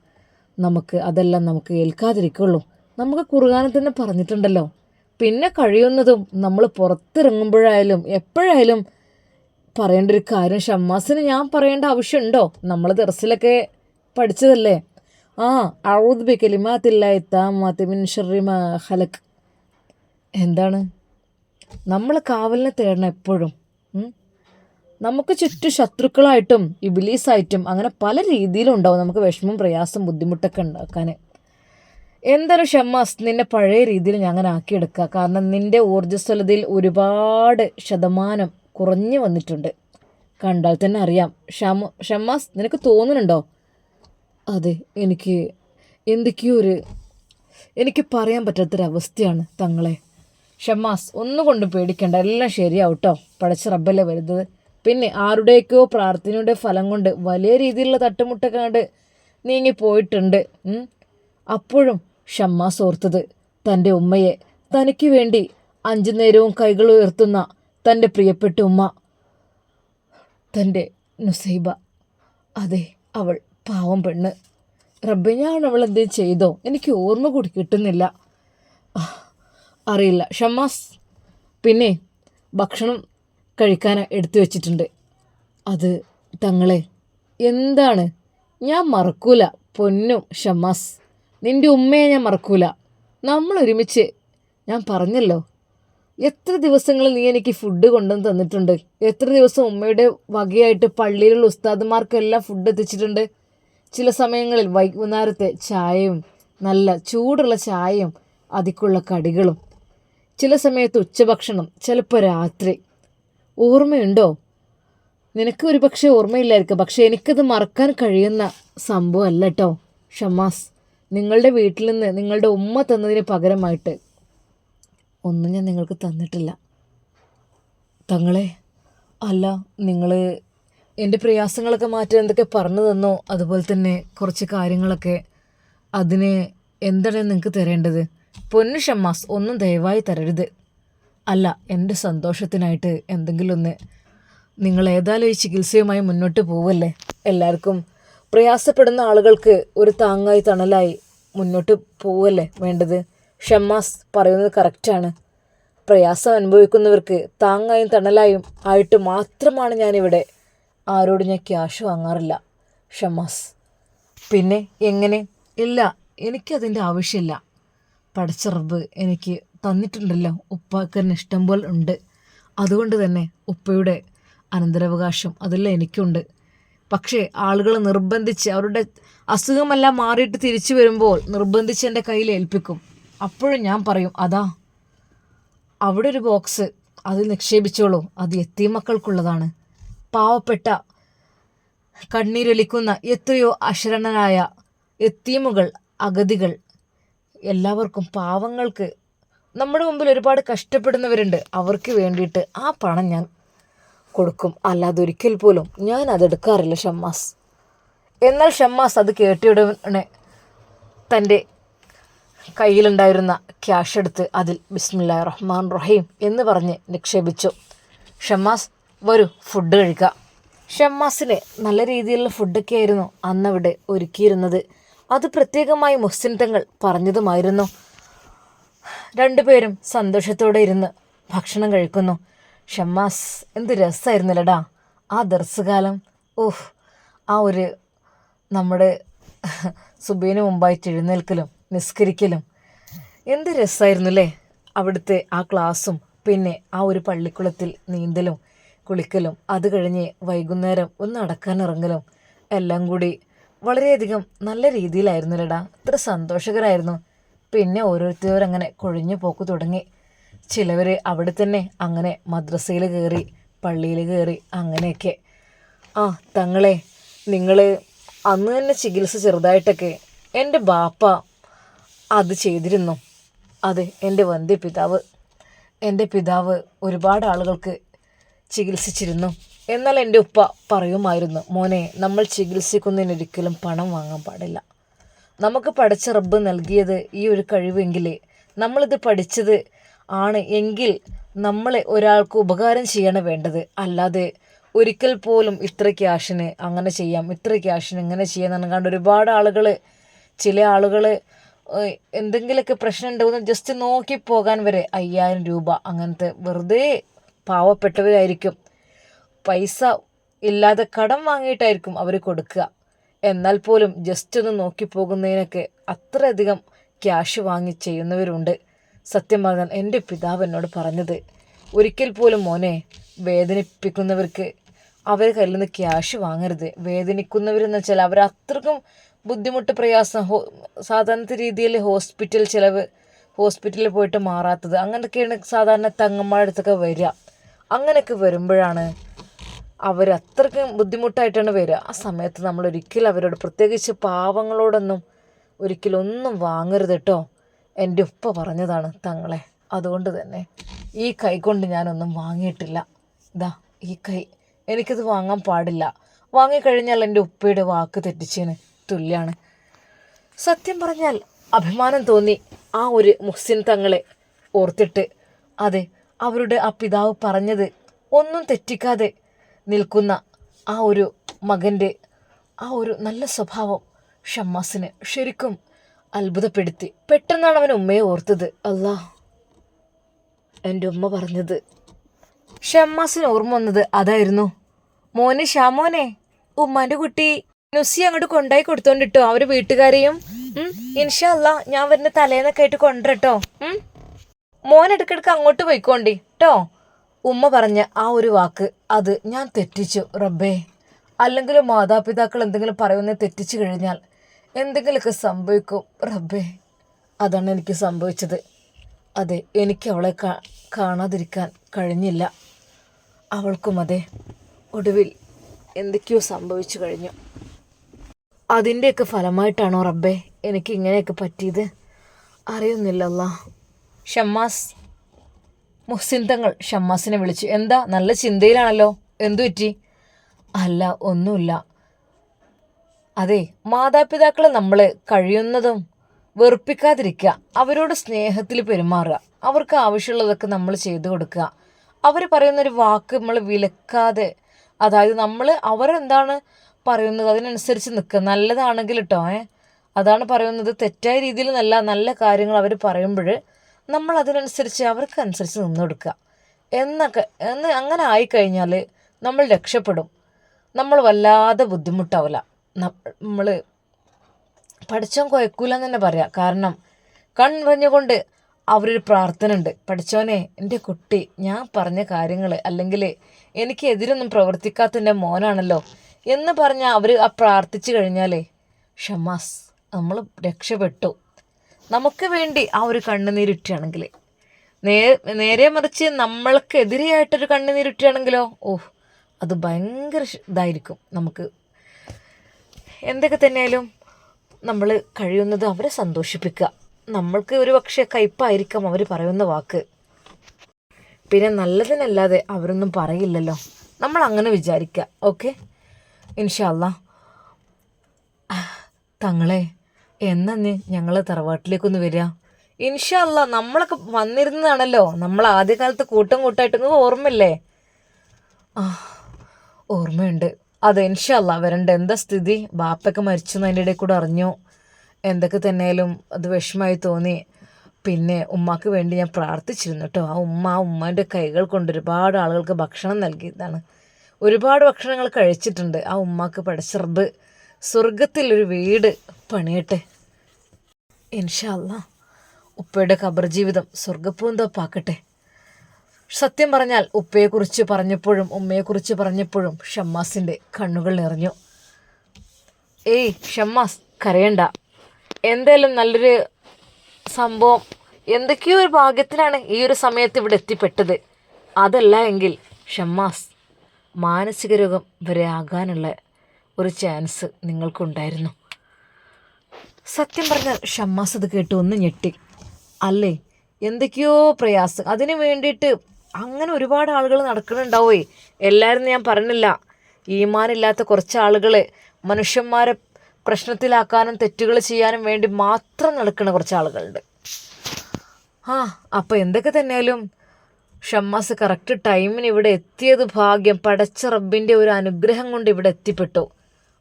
നമുക്ക് അതെല്ലാം നമുക്ക് ഏൽക്കാതിരിക്കുള്ളൂ. നമുക്ക് കുറുകാനം തന്നെ പറഞ്ഞിട്ടുണ്ടല്ലോ. പിന്നെ കഴിയുന്നതും നമ്മൾ പുറത്തിറങ്ങുമ്പോഴായാലും എപ്പോഴായാലും പറയേണ്ട ഒരു കാര്യം ഷമ്മാസിന് ഞാൻ പറയേണ്ട ആവശ്യമുണ്ടോ? നമ്മൾ ദർസിലൊക്കെ പഠിച്ചതല്ലേ? ആ അഴുദ് ബി കലിമാത്തില്ലായി താമാത്തി മിൻ ഷർരി മാ ഖലഖ്. എന്താണ്? നമ്മൾ കാവലിനെ തേടണം എപ്പോഴും? നമുക്ക് ചുറ്റും ശത്രുക്കളായിട്ടും ഇബിലീസായിട്ടും അങ്ങനെ പല രീതിയിലും ഉണ്ടാവും നമുക്ക് വിഷമം പ്രയാസം ബുദ്ധിമുട്ടൊക്കെ ഉണ്ടാക്കാൻ എന്തൊരു ഷമ്മാസ് നിന്നെ പഴയ രീതിയിൽ ഞാൻ അങ്ങനെ ആക്കിയെടുക്കുക കാരണം നിന്റെ ഊർജസ്വലതയിൽ ഒരുപാട് ശതമാനം കുറഞ്ഞു വന്നിട്ടുണ്ട്. കണ്ടാൽ തന്നെ അറിയാം. ഷമ ഷമ്മാസ് നിനക്ക് തോന്നുന്നുണ്ടോ? അതെ എനിക്ക് എന്തൊക്കെയോ ഒരു എനിക്ക് പറയാൻ പറ്റാത്തൊരവസ്ഥയാണ് തങ്ങളെ. ഷമ്മാസ് ഒന്നുകൊണ്ടും പേടിക്കണ്ട എല്ലാം ശരിയാവും കേട്ടോ പടച്ച റബ്ബല്ലേ വരുന്നത്. പിന്നെ ആരുടെയൊക്കെയോ പ്രാർത്ഥനയുടെ ഫലം കൊണ്ട് വലിയ രീതിയിലുള്ള തട്ടുമുട്ടൊക്കെ കണ്ട് നീങ്ങി പോയിട്ടുണ്ട്. അപ്പോഴും ഷമ്മാസ് ഓർത്തത് തന്റെ ഉമ്മയെ. തനിക്ക് വേണ്ടി അഞ്ചു നേരവും കൈകൾ ഉയർത്തുന്ന തന്റെ പ്രിയപ്പെട്ട ഉമ്മ തന്റെ നുസൈബ. അതെ അവൾ. പാവം പെണ്ണ്. റബ്ബെ ഞാൻ എന്ത് ചെയ്തോ? എനിക്ക് ഓർമ്മ കൂടി കിട്ടുന്നില്ല. അറിയില്ല. ഷമ്മാസ്. പിന്നെ ഭക്ഷണം കഴിക്കാൻ എടുത്തു വച്ചിട്ടുണ്ട്. അത് തങ്ങളെ. എന്താണ്? ഞാൻ മറക്കൂല. പൊന്നും ഷമ്മാസ്. നിന്റെ ഉമ്മയെ ഞാൻ മറക്കൂല. നമ്മൾ ഒരുമിച്ച്. ഞാൻ പറഞ്ഞല്ലോ. എത്ര ദിവസങ്ങൾ നീ എനിക്ക് ഫുഡ് കൊണ്ടുവന്ന് തന്നിട്ടുണ്ട്? എത്ര ദിവസം ഉമ്മയുടെ വകയായിട്ട് പള്ളിയിലുള്ള ഉസ്താദുമാർക്കെല്ലാം ഫുഡ് എത്തിച്ചിട്ടുണ്ട്? ചില സമയങ്ങളിൽ വൈകുന്നേരത്തെ ചായയും നല്ല ചൂടുള്ള ചായയും അതിക്കുള്ള കടികളും. ചില സമയത്ത് ഉച്ചഭക്ഷണം ചിലപ്പോൾ രാത്രി. ഓർമ്മയുണ്ടോ? നിനക്ക് ഒരു പക്ഷേ ഓർമ്മയില്ലായിരിക്കും. പക്ഷേ എനിക്കത് മറക്കാൻ കഴിയുന്ന സംഭവമല്ല കേട്ടോ ഷമാസ്. നിങ്ങളുടെ വീട്ടിൽ നിന്ന് നിങ്ങളുടെ ഉമ്മ തന്നതിന് പകരമായിട്ട് ഒന്നും ഞാൻ നിങ്ങൾക്ക് തന്നിട്ടില്ല. തങ്ങളെ അല്ല നിങ്ങൾ എന്റെ പ്രയാസങ്ങളൊക്കെ മാറ്റാൻ എന്തൊക്കെ പറഞ്ഞു തന്നോ അതുപോലെ തന്നെ കുറച്ച് കാര്യങ്ങളൊക്കെ അതിന് എന്താണ് നിങ്ങൾക്ക് തരേണ്ടത്? പൊന്നു ഷമ്മാസ് ഒന്നും ദയവായി തരരുത്. അല്ല എന്റെ സന്തോഷത്തിനായിട്ട് എന്തെങ്കിലും ഒന്ന് നിങ്ങൾ ഏതായാലും ഈ ചികിത്സയുമായി മുന്നോട്ട് പോവല്ലേ? എല്ലാവർക്കും പ്രയാസപ്പെടുന്ന ആളുകൾക്ക് ഒരു താങ്ങായി തണലായി മുന്നോട്ട് പോവല്ലേ വേണ്ടത്? ഷമ്മാസ് പറയുന്നത് കറക്റ്റാണ് പ്രയാസം അനുഭവിക്കുന്നവർക്ക് താങ്ങായും തണലായും ആയിട്ട് മാത്രമാണ് ഞാനിവിടെ ആരോടും ഞാൻ ക്യാഷ് വാങ്ങാറില്ല. ഷമാസ്. പിന്നെ എങ്ങനെ? ഇല്ല എനിക്കതിന്റെ ആവശ്യമില്ല. റബ്ബ് എനിക്ക് തന്നിട്ടുണ്ടല്ലോ. ഉപ്പാക്കന്നെ ഇഷ്ടം പോലെ ഉണ്ട്. അതുകൊണ്ട് തന്നെ ഉപ്പയുടെ അനന്തരാവകാശം അതെല്ലാം എനിക്കുണ്ട്. പക്ഷേ ആളുകൾ നിർബന്ധിച്ച് അവരുടെ അസുഖമെല്ലാം മാറിയിട്ട് തിരിച്ചു വരുമ്പോൾ നിർബന്ധിച്ച് എന്റെ കയ്യിൽ ഏൽപ്പിക്കും. അപ്പോഴും ഞാൻ പറയും അതാ അവിടെ ഒരു ബോക്സ്. അത് നിക്ഷേപിച്ചോളൂ. അത് എത്തിമക്കൾക്കുള്ളതാണ് പാവപ്പെട്ട കണ്ണീരൊലിക്കുന്ന എത്രയോ അശരണനായ എത്തീമുകൾ അഗതികൾ. എല്ലാവർക്കും പാവങ്ങൾക്ക് നമ്മുടെ മുമ്പിൽ ഒരുപാട് കഷ്ടപ്പെടുന്നവരുണ്ട്. അവർക്ക് വേണ്ടിയിട്ട് ആ പണം ഞാൻ കൊടുക്കും. അല്ലാതെ ഒരിക്കൽ പോലും ഞാൻ അതെടുക്കാറില്ല ഷമ്മാസ്. എന്നാൽ ഷമ്മാസ് അത് കേട്ടിയുടനെ തന്റെ കയ്യിലുണ്ടായിരുന്ന ക്യാഷ് എടുത്ത് അതിൽ ബിസ്മില്ലാ റഹ്മാൻ റഹീം എന്ന് പറഞ്ഞ് നിക്ഷേപിച്ചു. ഷമ്മാസ് വരൂ ഫുഡ് കഴിക്കാം. ഷമ്മാസിന് നല്ല രീതിയിലുള്ള ഫുഡൊക്കെ ആയിരുന്നു അന്നവിടെ ഒരുക്കിയിരുന്നത്. അത് പ്രത്യേകമായി മുസ്ലിം തങ്ങൾ പറഞ്ഞതുമായിരുന്നു. രണ്ടുപേരും സന്തോഷത്തോടെ ഇരുന്ന് ഭക്ഷണം കഴിക്കുന്നു. ഷമ്മാസ് എന്ത് രസമായിരുന്നില്ലടാ ആ ദർസുകാലം ഓഹ് ആ ഒരു നമ്മുടെ സുബീന് മുമ്പായിട്ട് എഴുന്നേൽക്കലും നിസ്കരിക്കലും. എന്ത് രസമായിരുന്നു അല്ലേ അവിടുത്തെ ആ ക്ലാസ്സും പിന്നെ ആ ഒരു പള്ളിക്കുളത്തിൽ നീന്തലും കുളിക്കലും അത് കഴിഞ്ഞ് വൈകുന്നേരം ഒന്ന് നടക്കാൻ ഇറങ്ങലും എല്ലാം കൂടി വളരെയധികം നല്ല രീതിയിലായിരുന്നില്ലടാ ഇത്ര സന്തോഷകരായിരുന്നു. പിന്നെ ഓരോരുത്തരങ്ങനെ കൊഴിഞ്ഞു പോക്ക് തുടങ്ങി. ചിലവർ അവിടെ തന്നെ അങ്ങനെ മദ്രസയിൽ കയറി പള്ളിയിൽ കയറി അങ്ങനെയൊക്കെ. ആ തങ്ങളെ നിങ്ങൾ അന്ന് തന്നെ ചികിത്സ ചെറുതായിട്ടൊക്കെ എന്റെ ബാപ്പ അത് ചെയ്തിരുന്നു. അത് എന്റെ വന്ധ്യ പിതാവ് എന്റെ പിതാവ് ഒരുപാട് ആളുകൾക്ക് ചികിത്സിച്ചിരുന്നു. എന്നാൽ എന്റെ ഉപ്പ പറയുമായിരുന്നു മോനെ നമ്മൾ ചികിത്സിക്കുന്നതിനൊരിക്കലും പണം വാങ്ങാൻ പാടില്ല. നമുക്ക് പഠിച്ച റബ്ബ് നൽകിയത് ഈ ഒരു കഴിവെങ്കിൽ നമ്മളിത് പഠിച്ചത് ആണ് എങ്കിൽ നമ്മളെ ഒരാൾക്ക് ഉപകാരം ചെയ്യണം വേണ്ടത്. അല്ലാതെ ഒരിക്കൽ പോലും ഇത്ര ക്യാഷിന് അങ്ങനെ ചെയ്യാം ഇത്ര ക്യാഷിന് ഇങ്ങനെ ചെയ്യാം എന്ന് കണ്ട് ഒരുപാട് ആളുകൾ ചില ആളുകൾ എന്തെങ്കിലുമൊക്കെ പ്രശ്നം ഉണ്ടാകുന്ന ജസ്റ്റ് നോക്കി പോകാൻ വരെ അയ്യായിരം രൂപ അങ്ങനത്തെ വെറുതെ പാവപ്പെട്ടവരായിരിക്കും. പൈസ ഇല്ലാതെ കടം വാങ്ങിയിട്ടായിരിക്കും അവർ കൊടുക്കുക. എന്നാൽ പോലും ജസ്റ്റ് ഒന്ന് നോക്കി പോകുന്നതിനൊക്കെ അത്രയധികം ക്യാഷ് വാങ്ങി ചെയ്യുന്നവരുണ്ട്. സത്യം പറഞ്ഞാൽ എന്റെ പിതാവ് എന്നോട് പറഞ്ഞത് ഒരിക്കൽ പോലും മോനെ വേദനിപ്പിക്കുന്നവർക്ക് അവരെ കയ്യിൽ നിന്ന് ക്യാഷ് വാങ്ങരുത്. വേദനിക്കുന്നവരെന്ന് വെച്ചാൽ അവർ അത്രക്കും ബുദ്ധിമുട്ട് പ്രയാസം ഹോ സാധാരണ രീതിയിൽ ഹോസ്പിറ്റൽ ചിലവ് ഹോസ്പിറ്റലിൽ പോയിട്ട് മാറാത്തത് അങ്ങനെയൊക്കെയാണ് സാധാരണ തങ്ങന്മാരുടെ അടുത്തൊക്കെ വരിക. അങ്ങനെയൊക്കെ വരുമ്പോഴാണ് അവർ അത്രയ്ക്കും ബുദ്ധിമുട്ടായിട്ടാണ് വരിക. ആ സമയത്ത് നമ്മൾ ഒരിക്കലും അവരോട് പ്രത്യേകിച്ച് പാവങ്ങളോടൊന്നും ഒരിക്കലും ഒന്നും വാങ്ങരുത് കേട്ടോ എന്റെ ഉപ്പ പറഞ്ഞതാണ് തങ്ങളെ. അതുകൊണ്ട് തന്നെ ഈ കൈ കൊണ്ട് ഞാനൊന്നും വാങ്ങിയിട്ടില്ല. ഇതാ ഈ കൈ. എനിക്കത് വാങ്ങാൻ പാടില്ല. വാങ്ങിക്കഴിഞ്ഞാൽ എന്റെ ഉപ്പയുടെ വാക്ക് തെറ്റിച്ചതിന് തുല്യാണ്. സത്യം പറഞ്ഞാൽ അഭിമാനം തോന്നി ആ ഒരു മുഹ്സിൻ തങ്ങളെ ഓർത്തിട്ട്. അതെ അവരുടെ ആ പിതാവ് പറഞ്ഞത് ഒന്നും തെറ്റിക്കാതെ നിൽക്കുന്ന ആ ഒരു മകന്റെ ആ ഒരു നല്ല സ്വഭാവം ഷമ്മാസിനെ ശരിക്കും അത്ഭുതപ്പെടുത്തി. പെട്ടെന്നാണ് അവൻ ഉമ്മയെ ഓർത്തത്. അല്ലാ എന്റെ ഉമ്മ പറഞ്ഞത് ഷമ്മാസിന് ഓർമ്മ വന്നത് അതായിരുന്നു. മോനെ ഷാമോനെ ഉമ്മാന്റെ കുട്ടി നുസി അങ്ങോട്ട് കൊണ്ടായി കൊടുത്തോണ്ടിട്ടോ അവർ വീട്ടുകാരെയും? ഉം, ഇൻഷാ അല്ലാ ഞാൻ വരുന്ന തലേന്നൊക്കെ ആയിട്ട് കൊണ്ടുവരട്ടോ. മോൻ ഇടയ്ക്കിടയ്ക്ക് അങ്ങോട്ട് പോയിക്കോണ്ടി. കേട്ടോ ഉമ്മ പറഞ്ഞ ആ ഒരു വാക്ക് അത് ഞാൻ തെറ്റിച്ചു റബ്ബേ. അല്ലെങ്കിൽ മാതാപിതാക്കൾ എന്തെങ്കിലും പറയുന്നത് തെറ്റിച്ചു കഴിഞ്ഞാൽ എന്തെങ്കിലുമൊക്കെ സംഭവിക്കും റബ്ബേ. അതാണ് എനിക്ക് സംഭവിച്ചത്. അതെ എനിക്ക് അവളെ കാണാതിരിക്കാൻ കഴിഞ്ഞില്ല. അവൾക്കും അതെ. ഒടുവിൽ എന്തൊക്കെയോ സംഭവിച്ചു കഴിഞ്ഞു. അതിന്റെയൊക്കെ ഫലമായിട്ടാണോ റബ്ബേ എനിക്ക് ഇങ്ങനെയൊക്കെ പറ്റിയത്? അറിയുന്നില്ലല്ല. ഷമ്മാസ്. മുഹ്സിൻ തങ്ങൾ ഷമ്മാസിനെ വിളിച്ചു. എന്താ നല്ല ചിന്തയിലാണല്ലോ. എന്തു പറ്റി? അല്ല ഒന്നുമില്ല. അതെ മാതാപിതാക്കളെ നമ്മൾ കഴിയുന്നതും വെറുപ്പിക്കാതിരിക്കുക അവരോട് സ്നേഹത്തിൽ പെരുമാറുക അവർക്ക് ആവശ്യമുള്ളതൊക്കെ നമ്മൾ ചെയ്തു കൊടുക്കുക. അവർ പറയുന്നൊരു വാക്ക് നമ്മൾ വിലക്കാതെ അതായത് നമ്മൾ അവരെന്താണ് പറയുന്നത് അതിനനുസരിച്ച് നിൽക്കുക. നല്ലതാണെങ്കിൽ കേട്ടോ ഏ? അതാണ് പറയുന്നത് തെറ്റായ രീതിയിൽ നല്ല നല്ല കാര്യങ്ങൾ അവർ പറയുമ്പോൾ നമ്മൾ അതിനനുസരിച്ച് അവർക്ക് അനുസരിച്ച് നിന്ന് കൊടുക്കുക എന്നൊക്കെ എന്ന് അങ്ങനെ ആയിക്കഴിഞ്ഞാൽ നമ്മൾ രക്ഷപ്പെടും. നമ്മൾ വല്ലാതെ ബുദ്ധിമുട്ടാവില്ല നമ്മൾ പഠിച്ചവൻ കുഴക്കൂലെന്ന് തന്നെ പറയാം. കാരണം കണ്ണിറഞ്ഞുകൊണ്ട് അവരൊരു പ്രാർത്ഥന ഉണ്ട് പഠിച്ചവനെ എന്റെ കുട്ടി ഞാൻ പറഞ്ഞ കാര്യങ്ങൾ അല്ലെങ്കിൽ എനിക്ക് എതിരൊന്നും പ്രവർത്തിക്കാത്ത എന്റെ മോനാണല്ലോ എന്ന് പറഞ്ഞാൽ അവർ ആ പ്രാർത്ഥിച്ചു കഴിഞ്ഞാലേ ഷമാസ് നമ്മൾ രക്ഷപ്പെട്ടു. നമുക്ക് വേണ്ടി ആ ഒരു കണ്ണുനീരിട്ടാണെങ്കിൽ നേ നേരെ മറിച്ച് നമ്മൾക്കെതിരെയായിട്ടൊരു കണ്ണുനീരിട്ടാണെങ്കിലോ ഓഹ് അത് ഭയങ്കര ഇതായിരിക്കും നമുക്ക്. എന്തൊക്കെ തന്നെയായാലും നമ്മൾ കഴിയുന്നത് അവരെ സന്തോഷിപ്പിക്കുക. നമ്മൾക്ക് ഒരു പക്ഷേ കയ്പായിരിക്കാം അവർ പറയുന്ന വാക്ക്. പിന്നെ നല്ലതിനല്ലാതെ അവരൊന്നും പറയില്ലല്ലോ. നമ്മൾ അങ്ങനെ വിചാരിക്കുക. ഓക്കെ? ഇൻഷല്ല തങ്ങളെ എന്നു ഞങ്ങൾ തറവാട്ടിലേക്കൊന്ന് വരിക? ഇൻഷല്ല നമ്മളൊക്കെ വന്നിരുന്നതാണല്ലോ. നമ്മൾ ആദ്യകാലത്ത് കൂട്ടം കൂട്ടായിട്ട് നിങ്ങൾക്ക് ഓർമ്മയില്ലേ? ആ ഓർമ്മയുണ്ട്. അത് ഇൻഷല്ല വരണ്ട. എന്താ സ്ഥിതി? ബാപ്പൊക്കെ മരിച്ചു എന്ന് അതിന്റെ ഇടയിൽ കൂടെ അറിഞ്ഞു. എന്തൊക്കെ തന്നെയാലും അത് വിഷമമായി തോന്നി. പിന്നെ ഉമ്മാക്ക് വേണ്ടി ഞാൻ പ്രാർത്ഥിച്ചിരുന്നു കേട്ടോ. ആ ഉമ്മ ആ ഉമ്മാന്റെ കൈകൾ കൊണ്ട് ഒരുപാട് ആളുകൾക്ക് ഭക്ഷണം നൽകിയതാണ്. ഒരുപാട് ഭക്ഷണങ്ങൾ കഴിച്ചിട്ടുണ്ട്. ആ ഉമ്മാക്ക് പടച്ചെറുബ് സ്വർഗത്തിൽ ഒരു വീട് പണിയട്ടെ. ഇൻഷല്ല ഉപ്പയുടെ ഖബർ ജീവിതം സ്വർഗപ്പൂന്തപ്പാക്കട്ടെ സത്യം പറഞ്ഞാൽ ഉപ്പയെക്കുറിച്ച് പറഞ്ഞപ്പോഴും ഉമ്മയെക്കുറിച്ച് പറഞ്ഞപ്പോഴും ഷമ്മാസിന്റെ കണ്ണുകൾ നിറഞ്ഞു. ഏയ് ഷമ്മാസ് കരയണ്ട. എന്തായാലും നല്ലൊരു സംഭവം എന്തൊക്കെയോ ഒരു ഭാഗ്യത്തിനാണ് ഈ ഒരു സമയത്ത് ഇവിടെ എത്തിപ്പെട്ടത്. അതല്ല എങ്കിൽ ഷമ്മാസ് മാനസിക രോഗം വരെ ആകാനുള്ള ഒരു ചാൻസ് നിങ്ങൾക്കുണ്ടായിരുന്നു. സത്യം പറഞ്ഞാൽ ഷമ്മാസ് അത് കേട്ട് ഒന്ന് ഞെട്ടി. അല്ലേ? എന്തൊക്കെയോ പ്രയാസം. അതിന് വേണ്ടിയിട്ട് അങ്ങനെ ഒരുപാട് ആളുകൾ നടക്കുന്നുണ്ടാവേ. എല്ലാവരും ഞാൻ പറഞ്ഞില്ല. ഈമാനില്ലാത്ത കുറച്ച് ആളുകൾ മനുഷ്യന്മാരെ പ്രശ്നത്തിലാക്കാനും തെറ്റുകൾ ചെയ്യാനും വേണ്ടി മാത്രം നടക്കുന്ന കുറച്ച് ആളുകളുണ്ട്. ആ അപ്പോൾ എന്തൊക്കെ തന്നെയാലും ഷമ്മാസ് കറക്റ്റ് ടൈമിന് ഇവിടെ എത്തിയത് ഭാഗ്യം. പടച്ച റബ്ബിന്റെ ഒരു അനുഗ്രഹം കൊണ്ട് ഇവിടെ എത്തിപ്പെട്ടു.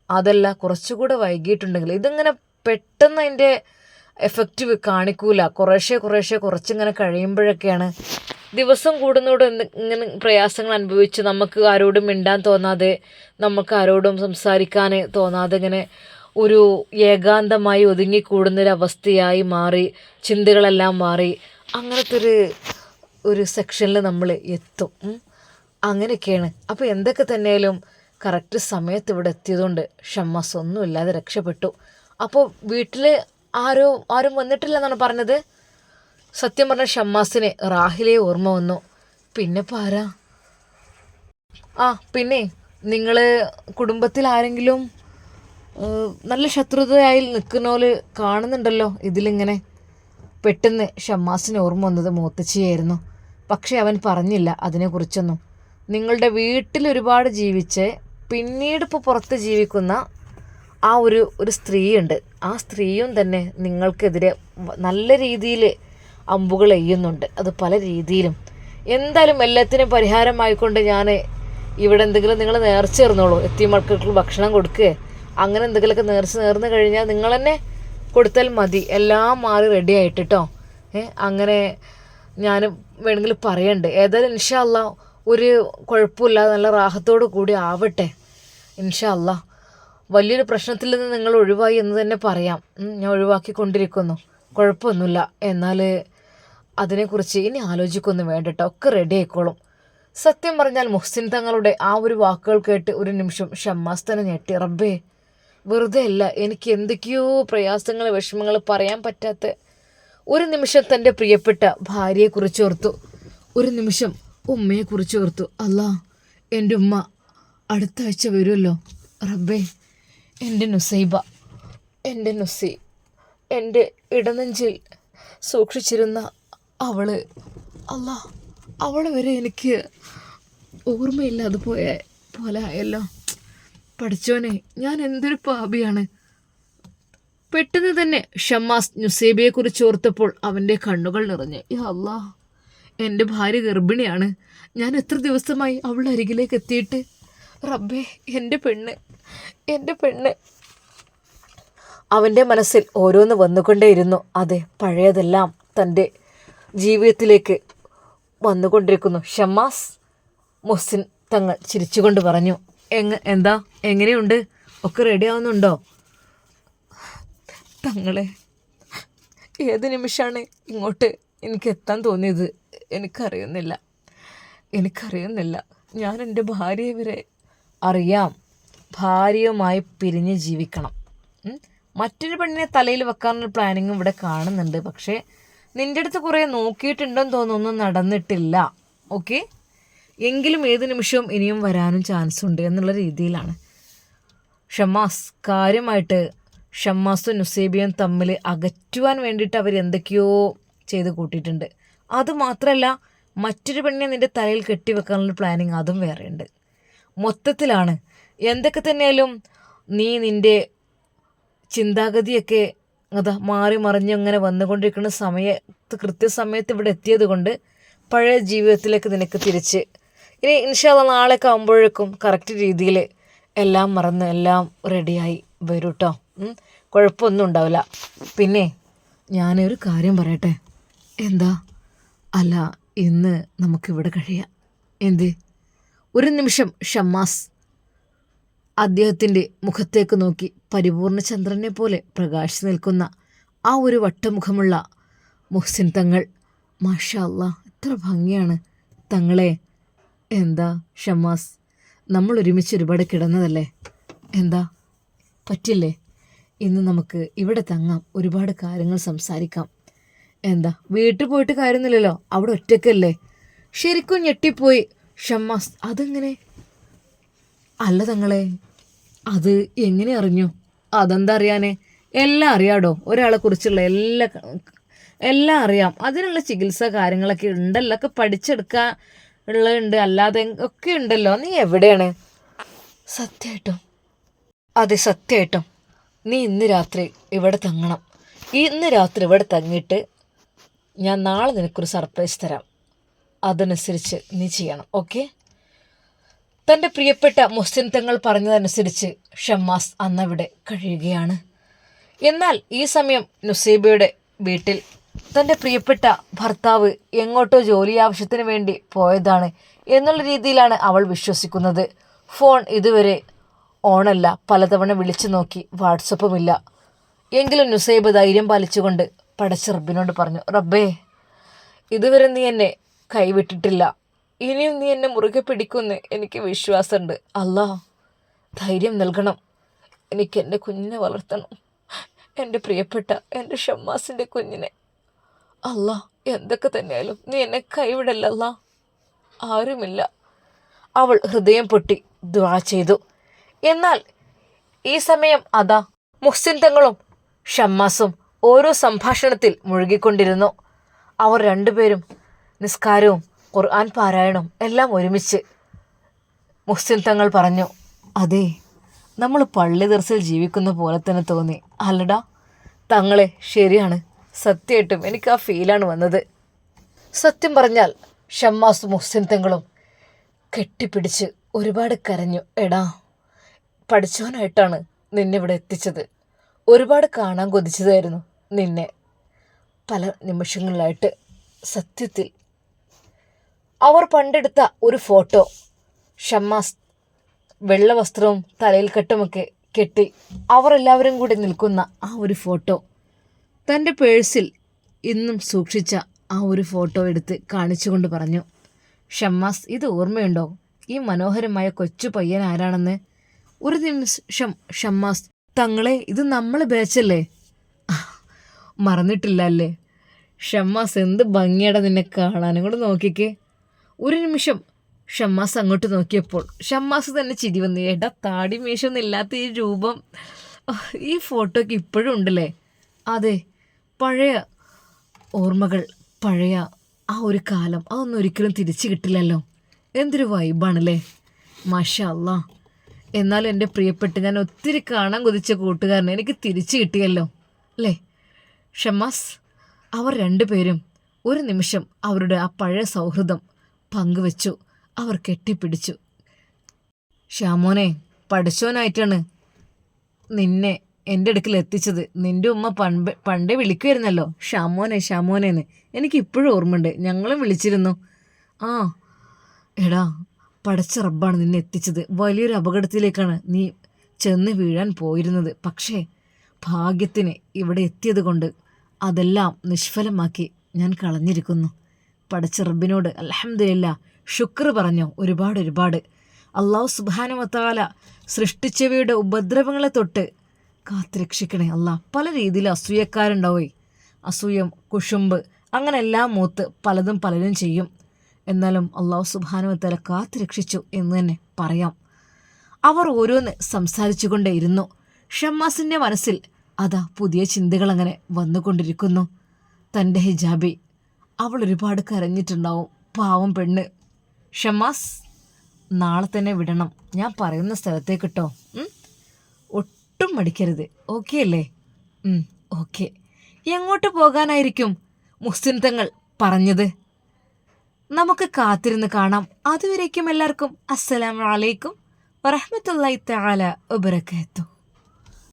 അതല്ല കുറച്ചുകൂടെ വൈകിട്ടുണ്ടെങ്കിൽ ഇതിങ്ങനെ പെട്ടെന്ന് അതിന്റെ എഫക്റ്റ് കാണിക്കൂല. കുറേശ്ശെ കുറേശ്ശെ കുറച്ചിങ്ങനെ കഴിയുമ്പോഴൊക്കെയാണ് ദിവസം കൂടുന്നതോടെ ഇങ്ങനെ പ്രയാസങ്ങൾ അനുഭവിച്ച് നമുക്ക് ആരോടും മിണ്ടാൻ തോന്നാതെ നമുക്ക് ആരോടും സംസാരിക്കാൻ തോന്നാതെ ഇങ്ങനെ ഒരു ഏകാന്തമായി ഒതുങ്ങിക്കൂടുന്നൊരവസ്ഥയായി മാറി ചിന്തകളെല്ലാം മാറി അങ്ങനത്തെ ഒരു ഒരു സെക്ഷനിൽ നമ്മൾ എത്തും. അങ്ങനെയൊക്കെയാണ്. അപ്പോൾ എന്തൊക്കെ തന്നെയാലും കറക്റ്റ് സമയത്ത് ഇവിടെ എത്തിയതുകൊണ്ട് ഷമ്മാസ് ഒന്നുമില്ലാതെ രക്ഷപ്പെട്ടു. അപ്പോൾ വീട്ടിൽ ആരോ ആരും വന്നിട്ടില്ല എന്നാണ് പറഞ്ഞത്? സത്യം പറഞ്ഞ ഷമ്മാസിനെ റാഹിലെ ഓർമ്മ വന്നു. പിന്നെ പാരാ ആ പിന്നെ നിങ്ങൾ കുടുംബത്തിൽ ആരെങ്കിലും നല്ല ശത്രുതയായി നിൽക്കുന്ന പോലെ കാണുന്നുണ്ടല്ലോ ഇതിലിങ്ങനെ. പെട്ടെന്ന് ഷമ്മാസിന് ഓർമ്മ വന്നത് മൂത്തച്ചിയായിരുന്നു. പക്ഷേ അവൻ പറഞ്ഞില്ല അതിനെക്കുറിച്ചൊന്നും. നിങ്ങളുടെ വീട്ടിൽ ഒരുപാട് ജീവിച്ച് പിന്നീട് ഇപ്പോൾ പുറത്ത് ജീവിക്കുന്ന ആ ഒരു ഒരു സ്ത്രീയുണ്ട്. ആ സ്ത്രീയും തന്നെ നിങ്ങൾക്കെതിരെ നല്ല രീതിയിൽ അമ്പുകൾ എയ്യുന്നുണ്ട്. അത് പല രീതിയിലും. എന്തായാലും എല്ലാത്തിനും പരിഹാരമായിക്കൊണ്ട് ഞാൻ ഇവിടെ എന്തെങ്കിലും നിങ്ങൾ നേർച്ച ചേർന്നോളൂ. എത്തിയ മക്കൾക്ക് ഭക്ഷണം കൊടുക്കുക അങ്ങനെ എന്തെങ്കിലുമൊക്കെ നേർച്ച നേർന്ന് കഴിഞ്ഞാൽ നിങ്ങൾ തന്നെ കൊടുത്താൽ മതി. എല്ലാം മാറി റെഡി ആയിട്ട് കേട്ടോ അങ്ങനെ ഞാൻ വേണമെങ്കിൽ പറയണ്ട്. ഏതായാലും ഇൻഷാ അല്ലാ ഒരു കുഴപ്പമില്ലാതെ നല്ല റാഹത്തോടു കൂടി ആവട്ടെ. ഇൻഷാ അല്ലാ. വലിയൊരു പ്രശ്നത്തിൽ നിന്ന് നിങ്ങൾ ഒഴിവായി എന്ന് തന്നെ പറയാം. ഞാൻ ഒഴിവാക്കിക്കൊണ്ടിരിക്കുന്നു. കുഴപ്പമൊന്നുമില്ല. എന്നാൽ അതിനെക്കുറിച്ച് ഇനി ആലോചിക്കൊന്നും വേണ്ട കേട്ടോ ഒക്കെ റെഡി ആയിക്കോളും. സത്യം പറഞ്ഞാൽ മുഹ്സിൻ തങ്ങളുടെ ആ ഒരു വാക്കുകൾ കേട്ട് ഒരു നിമിഷം ഷമ്മാസ് തന്നെ ഞെട്ടി. റബ്ബേ വെറുതെ അല്ല എനിക്ക് എന്തൊക്കെയോ പ്രയാസങ്ങൾ വിഷമങ്ങൾ പറയാൻ പറ്റാത്ത ഒരു നിമിഷം തന്റെ പ്രിയപ്പെട്ട ഭാര്യയെക്കുറിച്ച് ഓർത്തു. ഒരു നിമിഷം ഉമ്മയെക്കുറിച്ച് ഓർത്തു. അല്ലാ എന്റെ ഉമ്മ അടുത്ത ആഴ്ച വരുമല്ലോ. റബ്ബേ എന്റെ നുസൈബ എന്റെ നുസൈ എന്റെ ഇടനെഞ്ചിൽ സൂക്ഷിച്ചിരുന്ന അവൾ. അല്ലാ അവളെ വരെ എനിക്ക് ഓർമ്മയില്ലാതെ പോയ പോലെ ആയല്ലോ. പഠിച്ചോനെ ഞാൻ എന്തൊരു പാപിയാണ്. പെട്ടെന്ന് തന്നെ ഷമ്മാസ് നുസൈബയെ കുറിച്ച് ഓർത്തപ്പോൾ അവന്റെ കണ്ണുകൾ നിറഞ്ഞു. അല്ലാ എന്റെ ഭാര്യ ഗർഭിണിയാണ്. ഞാൻ എത്ര ദിവസമായി അവളുടെ അരികിലേക്ക് എത്തിയിട്ട്? റബ്ബേ എന്റെ പെണ്ണ് എന്റെ പെണ്ണ്. അവന്റെ മനസ്സിൽ ഓരോന്ന് വന്നുകൊണ്ടേയിരുന്നു. അതെ പഴയതെല്ലാം തന്റെ ജീവിതത്തിലേക്ക് വന്നുകൊണ്ടിരിക്കുന്നു. ഷമാസ് മുഹ്സിൻ തങ്ങൾ ചിരിച്ചുകൊണ്ട് പറഞ്ഞു എങ്ങ എന്താ? എങ്ങനെയുണ്ട്? ഒക്കെ റെഡി ആവുന്നുണ്ടോ? തങ്ങളെ ഏത് നിമിഷമാണ് ഇങ്ങോട്ട് എനിക്ക് എത്താൻ തോന്നിയത്? എനിക്കറിയുന്നില്ല. എനിക്കറിയുന്നില്ല. ഞാൻ എന്റെ ഭാര്യയെ വരെ അറിയാം. ഭാര്യയുമായി പിരിഞ്ഞ് ജീവിക്കണം. മറ്റൊരു പെണ്ണിനെ തലയിൽ വെക്കാനുള്ള പ്ലാനിങ് ഇവിടെ കാണുന്നുണ്ട്. പക്ഷേ നിന്റെ അടുത്ത് കുറേ നോക്കിയിട്ടുണ്ടെന്ന് തോന്നുന്നു. നടന്നിട്ടില്ല. ഓക്കെ എങ്കിലും ഏത് നിമിഷവും ഇനിയും വരാനും ചാൻസ് ഉണ്ട് എന്നുള്ള രീതിയിലാണ്. ഷമാസ് കാര്യമായിട്ട് ഷമ്മാസും നുസേബിയും തമ്മിൽ അകറ്റുവാൻ വേണ്ടിയിട്ട് അവർ എന്തൊക്കെയോ ചെയ്ത് കൂട്ടിയിട്ടുണ്ട്. അത് മാത്രമല്ല മറ്റൊരു പെണ്ണിനെ നിന്റെ തലയിൽ കെട്ടിവെക്കാനുള്ള പ്ലാനിങ് അതും വേറെയുണ്ട്. മൊത്തത്തിലാണ്. എന്തൊക്കെ തന്നെയാലും നീ നിന്റെ ചിന്താഗതിയൊക്കെ അതാ മാറി മറിഞ്ഞ് അങ്ങനെ വന്നുകൊണ്ടിരിക്കുന്ന സമയത്ത് കൃത്യസമയത്ത് ഇവിടെ എത്തിയത് കൊണ്ട് പഴയ ജീവിതത്തിലേക്ക് നിനക്ക് തിരിച്ച് ഇനി ഇൻഷാല്ല നാളെയൊക്കെ ആകുമ്പോഴേക്കും കറക്റ്റ് രീതിയിൽ എല്ലാം മറന്ന് എല്ലാം റെഡിയായി വരും കേട്ടോ കുഴപ്പമൊന്നും ഉണ്ടാവില്ല. പിന്നെ ഞാനൊരു കാര്യം പറയട്ടെ? എന്താ? അല്ല ഇന്ന് നമുക്കിവിടെ കഴിയാം. എന്ത്? ഒരു നിമിഷം ഷമ്മാസ്. അദ്ദേഹത്തിന്റെ മുഖത്തേക്ക് നോക്കി പരിപൂർണ ചന്ദ്രനെ പോലെ പ്രകാശിച്ചു നിൽക്കുന്ന ആ ഒരു വട്ടമുഖമുള്ള മുഹ്സിൻ തങ്ങൾ മാഷാ എത്ര ഭംഗിയാണ്. തങ്ങളെ എന്താ ഷമ്മാസ് നമ്മൾ ഒരുമിച്ച് ഒരുപാട് കിടന്നതല്ലേ? എന്താ? പറ്റില്ലേ? ഇന്ന് നമുക്ക് ഇവിടെ തങ്ങാം ഒരുപാട് കാര്യങ്ങൾ സംസാരിക്കാം. എന്താ വീട്ടിൽ പോയിട്ട് കാര്യമൊന്നുമില്ലല്ലോ അവിടെ ഒറ്റക്കല്ലേ ശരിക്കും ഞെട്ടിപ്പോയി. ഷമ്മാസ് അതെങ്ങനെ? അല്ല തങ്ങളെ അത് എങ്ങനെ അറിഞ്ഞു? അതെന്താ അറിയാനേ? എല്ലാം അറിയാടോ? ഒരാളെ കുറിച്ചുള്ള എല്ലാ എല്ലാം അറിയാം. അതിനുള്ള ചികിത്സ കാര്യങ്ങളൊക്കെ ഉണ്ടല്ലോ ഒക്കെ പഠിച്ചെടുക്കാൻ ഉള്ളതുണ്ട്. അല്ലാതെ ഒക്കെ ഉണ്ടല്ലോ. നീ എവിടെയാണ്? സത്യമായിട്ടും അതെ സത്യമായിട്ടും നീ ഇന്ന് രാത്രി ഇവിടെ തങ്ങണം. ഇന്ന് രാത്രി ഇവിടെ തങ്ങിയിട്ട് ഞാൻ നാളെ നിനക്കൊരു സർപ്രൈസ് തരാം. അതനുസരിച്ച് നീ ചെയ്യണം ഓക്കെ? തന്റെ പ്രിയപ്പെട്ട മുസ്ലിം തങ്ങൾ പറഞ്ഞതനുസരിച്ച് ഷമ്മാസ് അന്നവിടെ കഴിയുകയാണ്. എന്നാൽ ഈ സമയം നുസൈബയുടെ വീട്ടിൽ തന്റെ പ്രിയപ്പെട്ട ഭർത്താവ് എങ്ങോട്ടോ ജോലി ആവശ്യത്തിന് വേണ്ടി പോയതാണ് എന്നുള്ള രീതിയിലാണ് അവൾ വിശ്വസിക്കുന്നത്. ഫോൺ ഇതുവരെ ഓണല്ല പലതവണ വിളിച്ചു നോക്കി വാട്സപ്പുമില്ല. എങ്കിലും നുസൈബ് ധൈര്യം പാലിച്ചുകൊണ്ട് പടച്ച റബ്ബിനോട് പറഞ്ഞു റബ്ബേ ഇതുവരെ നീ എന്നെ കൈവിട്ടിട്ടില്ല. ഇനിയും നീ എന്നെ മുറുകെ പിടിക്കുമെന്ന് എനിക്ക് വിശ്വാസമുണ്ട്. അല്ലാ ധൈര്യം നൽകണം. എനിക്ക് എന്റെ കുഞ്ഞിനെ വളർത്തണം. എന്റെ പ്രിയപ്പെട്ട എന്റെ ഷമ്മാസിന്റെ കുഞ്ഞിനെ. അല്ലാ എന്തൊക്കെ തന്നെയായാലും നീ എന്നെ കൈവിടല്ലല്ല ആരുമില്ല. അവൾ ഹൃദയം പൊട്ടി ദ്വാ ചെയ്തു. എന്നാൽ ഈ സമയം അതാ മുഹ്സിൻ തങ്ങളും ഷമ്മാസും ഓരോ സംഭാഷണത്തിൽ മുഴുകിക്കൊണ്ടിരുന്നു. അവർ രണ്ടുപേരും നിസ്കാരവും ഖുർആൻ പാരായണവും എല്ലാം ഒരുമിച്ച് മുസ്ലിം തങ്ങൾ പറഞ്ഞു അതെ നമ്മൾ പള്ളി ദർസിൽ ജീവിക്കുന്ന പോലെ തന്നെ തോന്നി. അല്ലടാ തങ്ങളെ ശരിയാണ്. സത്യമായിട്ടും എനിക്ക് ആ ഫീലാണ് വന്നത്. സത്യം പറഞ്ഞാൽ ഷമ്മാസ് മുഹ്സിൻ തങ്ങളും കെട്ടിപ്പിടിച്ച് ഒരുപാട് കരഞ്ഞു. എടാ പഠിച്ചവനായിട്ടാണ് നിന്നിവിടെ എത്തിച്ചത്. ഒരുപാട് കാണാൻ കൊതിച്ചതായിരുന്നു. നിന്നെ പല നിമിഷങ്ങളിലായിട്ട് സത്യത്തിൽ അവർ പണ്ടെടുത്ത ഒരു ഫോട്ടോ ഷമ്മാസ് വെള്ള വസ്ത്രവും തലയിൽ കെട്ടുമൊക്കെ കെട്ടി അവർ എല്ലാവരും കൂടി നിൽക്കുന്ന ആ ഒരു ഫോട്ടോ തന്റെ പേഴ്സിൽ ഇന്നും സൂക്ഷിച്ച ആ ഒരു ഫോട്ടോ എടുത്ത് കാണിച്ചുകൊണ്ട് പറഞ്ഞു ഷമ്മാസ് ഇത് ഓർമ്മയുണ്ടോ? ഈ മനോഹരമായ കൊച്ചു പയ്യൻ ആരാണെന്ന്? ഒരു നിമിഷം ഷമ്മാസ് തങ്ങളെ ഇത് നമ്മൾ ബാച്ചല്ലേ മറന്നിട്ടില്ല അല്ലേ ഷമ്മാസ് എന്ത് ഭംഗിയട നിന്നെ കാണാനും കൂടെ നോക്കിക്കേ. ഒരു നിമിഷം. ഷമ്മാസ് അങ്ങോട്ട് നോക്കിയപ്പോൾ ഷമ്മാസ് തന്നെ ചിരി വന്നു. ഏട്ടാ താടി മീശൊന്നും ഇല്ലാത്ത ഈ രൂപം. ഈ ഫോട്ടോയ്ക്ക് ഇപ്പോഴും ഉണ്ടല്ലേ? അതെ പഴയ ഓർമ്മകൾ പഴയ ആ ഒരു കാലം. അതൊന്നും ഒരിക്കലും തിരിച്ചു കിട്ടില്ലല്ലോ. എന്തൊരു വൈബാണല്ലേ? മാഷാ അല്ല എന്നാലും എന്റെ പ്രിയപ്പെട്ട് ഞാൻ ഒത്തിരി കാണാൻ കൊതിച്ച കൂട്ടുകാരനെ എനിക്ക് തിരിച്ചു കിട്ടിയല്ലോ. അല്ലേ? ഷമാസ് അവർ രണ്ടുപേരും ഒരു നിമിഷം അവരുടെ ആ പഴയ സൗഹൃദം പങ്കുവച്ചു. അവർ കെട്ടിപ്പിടിച്ചു. ശ്യാമോനെ പഠിച്ചോനായിട്ടാണ് നിന്നെ എന്റെ അടുക്കൽ എത്തിച്ചത്. നിന്റെ ഉമ്മ പണ്ട് പണ്ടേ വിളിക്കുമായിരുന്നല്ലോ ഷാമോനെ ഷാമോനെന്ന്. എനിക്ക് ഇപ്പോഴും ഓർമ്മയുണ്ട്. ഞങ്ങളും വിളിച്ചിരുന്നു. ആ എടാ പടച്ച റബ്ബാണ് നിന്നെ എത്തിച്ചത്. വലിയൊരു അപകടത്തിലേക്കാണ് നീ ചെന്ന് വീഴാൻ പോയിരുന്നത്. പക്ഷേ ഭാഗ്യത്തിന് ഇവിടെ എത്തിയത് കൊണ്ട് അതെല്ലാം നിഷ്ഫലമാക്കി ഞാൻ കളഞ്ഞിരിക്കുന്നു. പഠിച്ച റബ്ബിനോട് അലഹമില്ല ശുക്ർ പറഞ്ഞു ഒരുപാട് ഒരുപാട്. അള്ളാഹു സുബാനുമത്താല സൃഷ്ടിച്ചവയുടെ ഉപദ്രവങ്ങളെ തൊട്ട് കാത്തുരക്ഷിക്കണേ അല്ലാ. പല രീതിയിൽ അസൂയക്കാരുണ്ടാവേ അസൂയം കുഷുമ്പ് അങ്ങനെ എല്ലാം മൂത്ത് പലതും പലരും ചെയ്യും. എന്നാലും അള്ളാഹു സുബാനുമത്താല കാത്തുരക്ഷിച്ചു എന്ന് തന്നെ പറയാം. അവർ ഓരോന്ന് സംസാരിച്ചുകൊണ്ടേയിരുന്നു. ഷമ്മാസിന്റെ മനസ്സിൽ അതാ പുതിയ ചിന്തകൾ അങ്ങനെ വന്നുകൊണ്ടിരിക്കുന്നു. തന്റെ ഹിജാബി. അവൾ ഒരുപാട് കരഞ്ഞിട്ടുണ്ടാവും. പാവം പെണ്ണ്. ഷമാസ് നാളെ തന്നെ വിടണം. ഞാൻ പറയുന്ന സ്ഥലത്തേക്ക് കേട്ടോ ഒട്ടും മടിക്കരുത്. ഓക്കെ അല്ലേ? ഓക്കെ. എങ്ങോട്ട് പോകാനായിരിക്കും മുസ്ലിം തങ്ങൾ പറഞ്ഞത്? നമുക്ക് കാത്തിരുന്ന് കാണാം. അതുവരേക്കും എല്ലാവർക്കും. അസ്സലാമു അലൈക്കും വറഹ്മത്തുള്ളാഹി തആല വബറകാതുഹു.